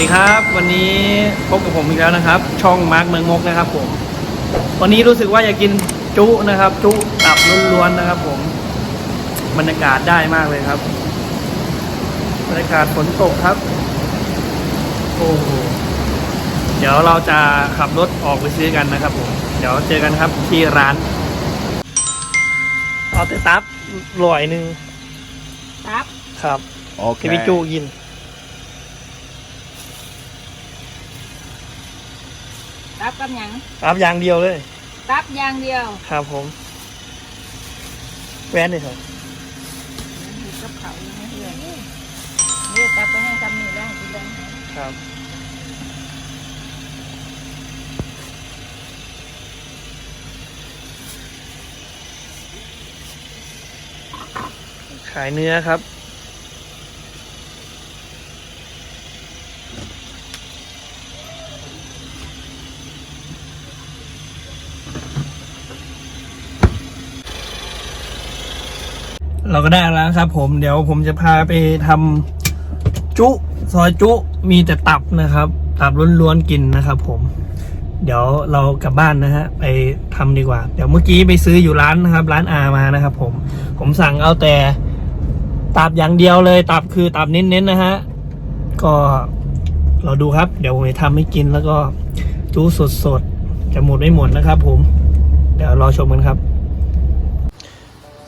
ดีครับวันนี้พบกับผมอีกแล้วนะครับ ช่องมาร์คเมืองมกนะครับผม วันนี้รู้สึกว่าอยากกินจุนะครับ จุตับล้วนๆนะครับ ผมบรรยากาศได้มากเลยครับบรรยากาศฝนตกครับโอ้โหเดี๋ยวเราจะขับรถออกไปซื้อกันนะครับ ผม เดี๋ยวเจอกันครับที่ร้านเอาแต่ตับลอยหนึ่งตับครับ Okay. ที่พี่จูกิน ตับกับหยังตับอย่างเดียวเลย ตับอย่างเดียวครับผมแวนเลยครับอยู่กับเขาอยู่ไม่เหื่อยนี่ตับก็ยังจำมีได้กินได้ครับขายเนื้อครับ เราก็ได้แล้วครับ ผมเดี๋ยวผมจะพาไปทำจุ ซอยจุมีแต่ตับนะครับ ตับล้วนๆกินนะครับ ผม เดี๋ยวเรากลับบ้านนะฮะ ไปทำดีกว่า เดี๋ยวเมื่อกี้ไปซื้ออยู่ร้านนะครับ ร้านอามานะครับ ผม ผมสั่งเอาแต่ตับอย่างเดียวเลย ตับคือตับเน้นๆนะฮะ ก็เราดูครับ เดี๋ยวผมจะทำให้กินแล้วก็จุสดๆจะหมดไม่หมดนะครับ ผม เดี๋ยวรอชมกันครับ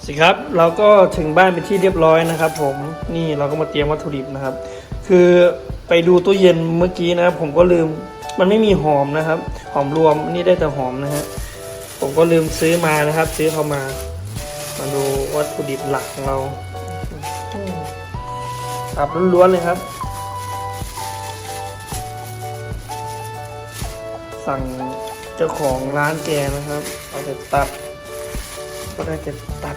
สิครับเราก็ถึงบ้านเป็นที่เรียบร้อยนะครับ ผมนี่เราก็มาเตรียมวัตถุดิบนะครับ คือไปดูตู้เย็นเมื่อกี้นะครับ ผมก็ลืมมันไม่มีหอมนะครับ หอมรวมนี่ได้แต่หอมนะฮะผมก็ลืมซื้อมานะครับ ซื้อเข้ามา มาดูวัตถุดิบหลักของเราตับล้วนๆเลยครับ สั่งเจ้าของร้านแกนะครับเอาแต่ตับก็ได้จะตับ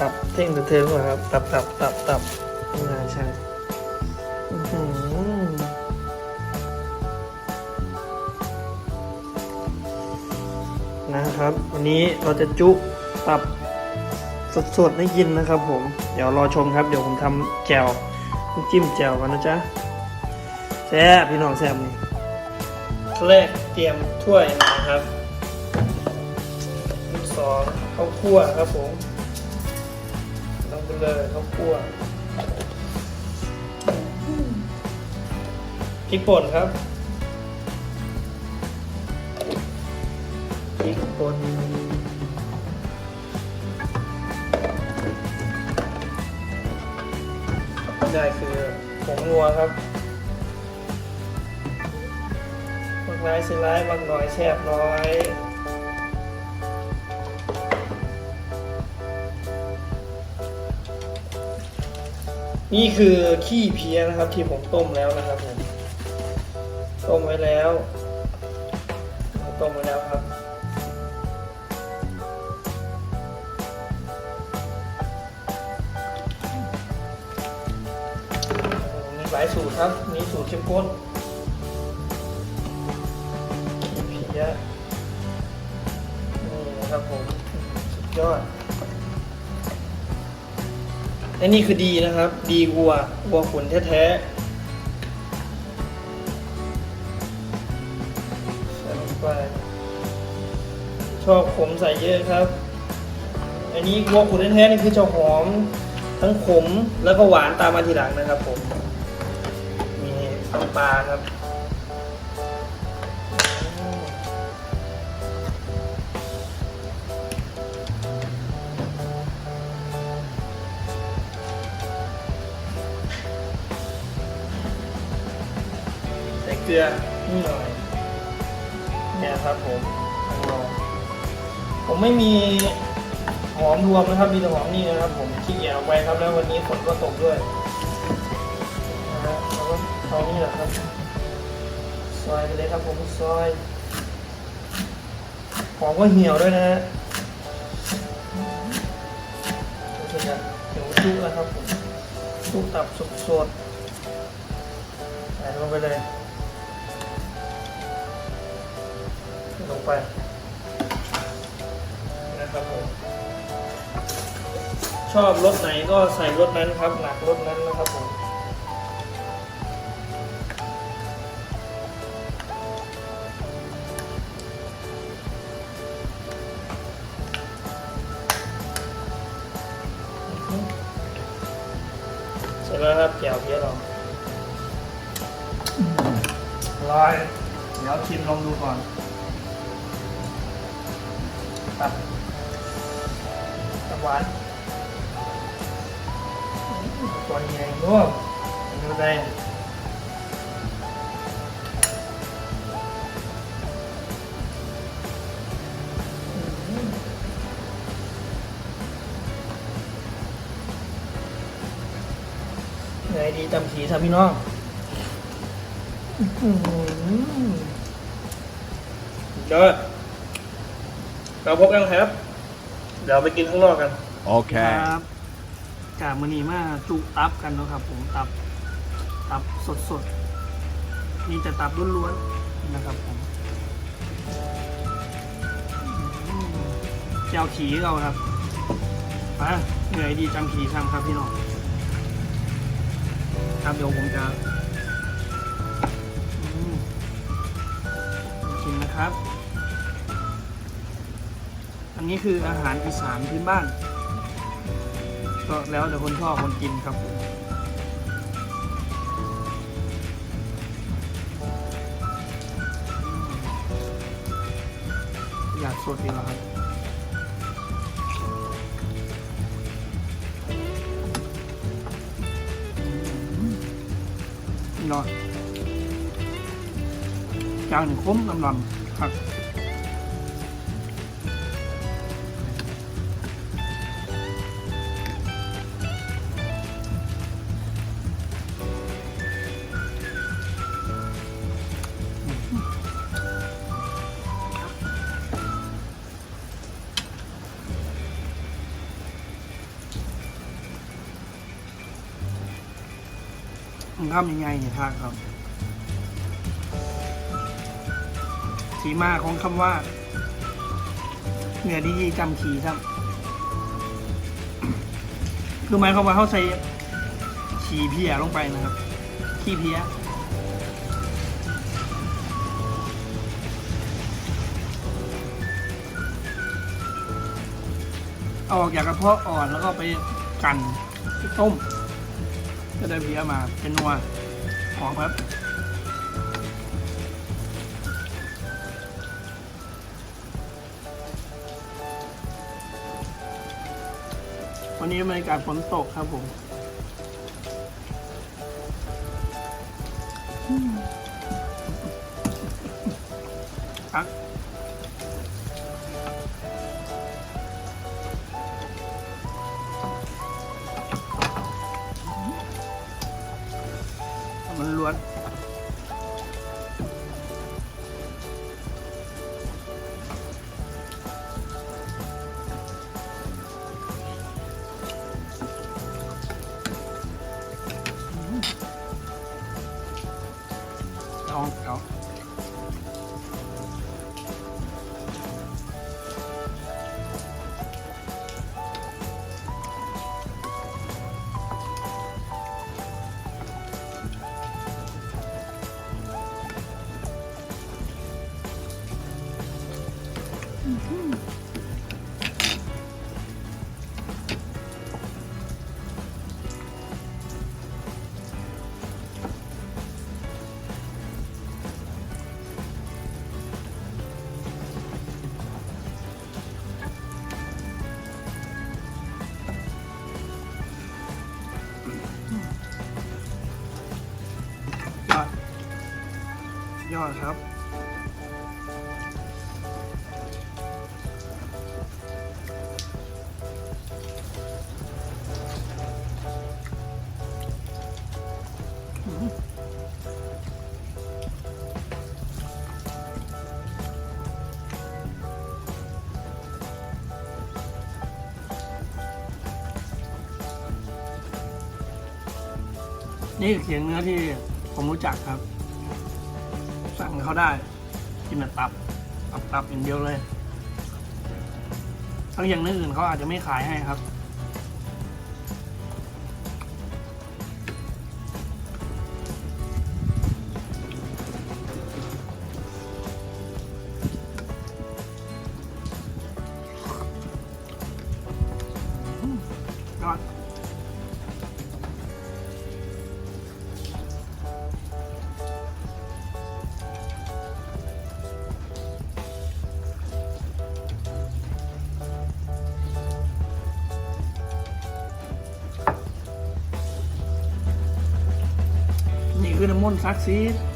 ตับเท่งเทิงๆครับ ตับตับตับตับไม่น่าใช่อื้อหือนะครับ วันนี้เราจะจุตับสดๆให้กินนะครับผม เดี๋ยวรอชมครับ เดี๋ยวผมทำแจ่วน้ำจิ้มแจ่วกันนะจ๊ะแซ่บพี่น้องแซ่บนี่ขั้นแรกเตรียมถ้วยนะครับสองข้าวคั่วครับผม เลยข้าวคั่วพริกป่นครับพริกป่นได้คือผงนัวครับบางร้ายสิร้ายบางน้อยแซ่บน้อย นี่คือขี้เพี้ยนะครับ ที่ผมต้มแล้วนะครับผมต้มไว้แล้วต้มไว้แล้วครับ มีหลายสูตรครับมีสูตรเข้มข้นขี้เพี้ยนี่นะครับผมสุดยอด และนี่คือดีนะครับ ดีวัววัวขุนแท้ๆใส่ลงไปชอบขมใส่เยอะครับ อันนี้วัวขุนแท้ๆนี่คือจะหอมทั้งขมแล้วก็หวานตามมาทีหลังนะครับผมมีน้ำปลาครับ ใส่เกลือนิดหน่อยเนี่ยครับผมลองผมไม่มีหอมรวมนะครับมีแต่หอมนี่นะครับ ผมขี้เกียจเอาไว้ครับแล้ววันนี้ฝนก็ตกด้วยนะฮะแล้วก็เอานี่แหละครับซอยไปเลยครับผมซอยหอมก็เหี่ยวด้วยนะฮะรู้สึกจะเหี่ยวจุแล้วครับผมจุตับสดสดๆใส่ลงไปเลย ลงไปนะครับผมชอบรถไหนก็ใส่รถนั้นครับ หนักรถนั้นนะครับผมเสร็จแล้วครับแจ่วเพี้ยเราอยเดี๋ยวชิมลองดูก่อน ตัดตับหวานตัวใหญ่ด้วยดูได้ไงดีจำขีครับพี่น้องอื้อ เราพบกันครับ เดี๋ยวไปกินข้างนอกกัน Okay. ครับกามือนีมาจุตับกันเนาะครับ ผมตับ ตับสดสดๆมีแต่ตับล้วนๆนะครับผมอืมแจวขี่เราครับมาเหนื่อยดีจำขี่ช่างครับพี่น้องครับเดี๋ยวผมจะอืมชิมนะครับ อันนี้คืออาหารอีสานพื้นบ้าน ก็แล้วแต่คนชอบคนกินครับผมอยากสดดีกว่าครับนี่เนาะจางคมกำลังครับ ทำยังไงเนี่ยครับครับสีมาของคำว่าเหนือดีจำขีครับ คือหมายความว่าเขาใส่ขี่เพียลงไปนะครับ ขี้เพียเอาออกจากกระเพาะอ่อนแล้วก็ไปกันไปต้ม ก็ได้เพี้ยมาเป็นนัวหอมครับวันนี้บรรยากาศฝนตกครับผมอะ อดครับ นี่เขียงเนื้อที่ผมรู้จักครับ เขาได้ กินแต่ตับตับตับอย่างเดียวเลยทั้งอย่างนอื่นเขาอาจจะไม่ขายให้ครับย มนต์ซักซีดการ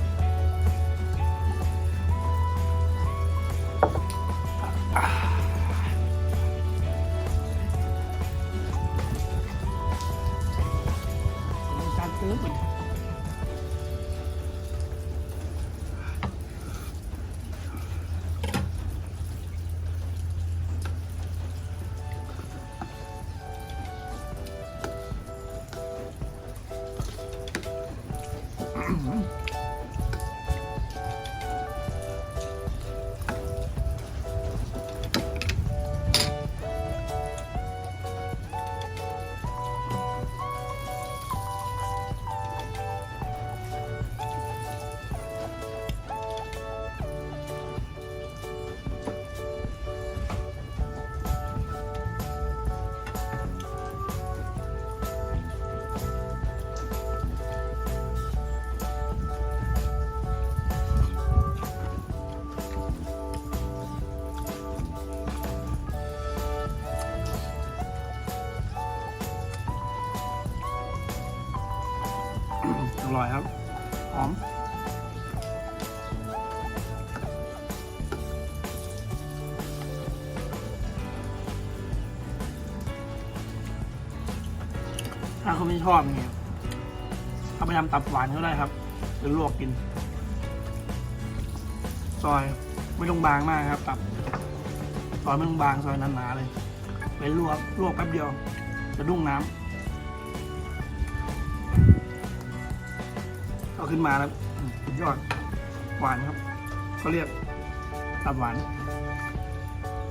ชอบเนี่ยเอาไปทำตับหวานก็ได้ครับหรือลวกกิน ซอยไม่ต้องบางมากครับ ตับซอยไม่ต้องบางซอยหนาๆเลยไปลวกลวกแป๊บเดียวจะดุ้งน้ำเอาขึ้นมาแล้วสุดยอดหวานครับเขาเรียกตับหวาน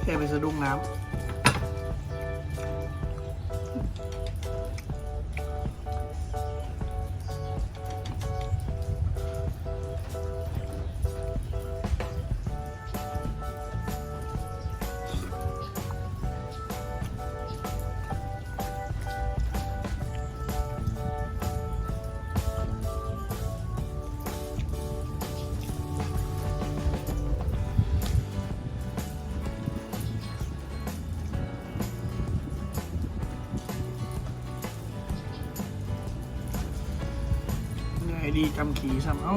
แค่ไปสะดุ้งน้ำ ดีจำขี่ซ้ำเอ้า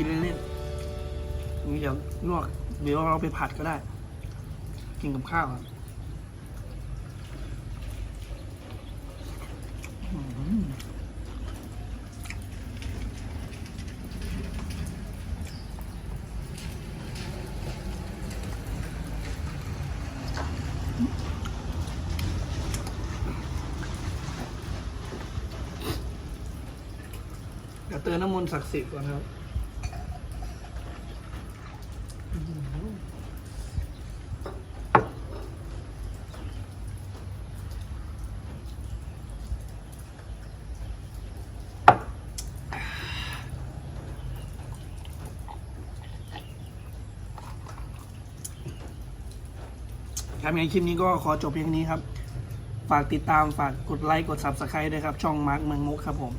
กินเล่นๆนี่เดี๋ยวลวกเดี๋ยวเราไปผัดก็ได้ กินกับข้าวครับอืมเดี๋ยวเตือนน้ำมนต์ศักดิ์สิทธิ์ก่อนครับ ครับในคลิปนี้ก็ขอจบเพียงนี้ครับ ฝากติดตามฝากกดไลค์กด Subscribe ด้วยครับ ช่องมาร์คเมืองมุกครับผม